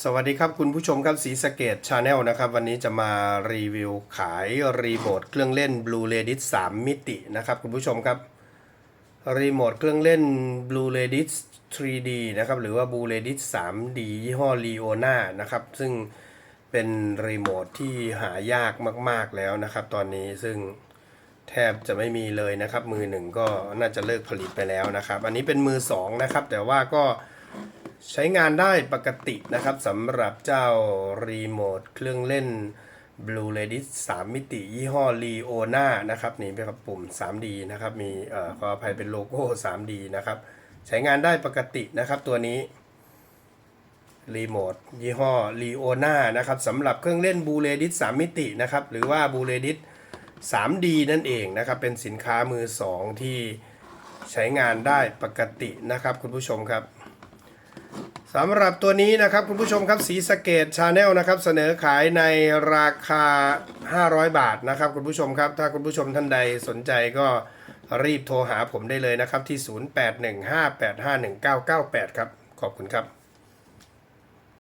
สวัสดีครับคุณผู้ชมครับสีสเกตชาแนลนะครับ วันนี้จะมารีวิวขายรีโมทเครื่องเล่น Blue r e d i t 3 มิตินะครับคุณผู้ชมครับรีโมทเครื่องเล่น Blue r e d i t 3D นะครับหรือว่า Blue r e d i t 3D ยี่ห้อ Leona นะครับซึ่งเป็นรีโมทที่หายากมาก ๆแล้วนะครับ ตอนนี้ซึ่งแทบจะไม่มีเลยนะครับ มือหนึ่งก็น่าจะเลิกผลิตไปแล้วนะครับ อันนี้เป็นมือสองนะครับแต่ว่าก็ ใช้งานได้ปกตินะครับสำหรับเจ้ารีโมทเครื่องเล่น Blue r e d i t 3มิติยี่ห้อ Leona นะครับนี่เป็นปุ่ม 3D นะครับมีเอ่อขออภัยเป็นโลโก้ 3D นะครับใช้งานได้ปกตินะครับตัวนี้รีโมทยี่ห้อ Leona นะครับสำหรับเครื่องเล่น Blue r e d i t 3มิตินะครับหรือว่า Blue r e d i t 3D นั่นเองนะครับเป็นสินค้ามือสองที่ใช้งานได้ปกตินะครับคุณผู้ชมครับ สำหรับตัวนี้นะครับคุณผู้ชมครับสีสเกตชาแนลนะครับเสนอขายในราคา 500 บาทนะครับคุณผู้ชมครับ ถ้าคุณผู้ชมท่านใดสนใจก็รีบโทรหาผมได้เลยนะครับที่ 0815851998 ครับ ขอบคุณครับ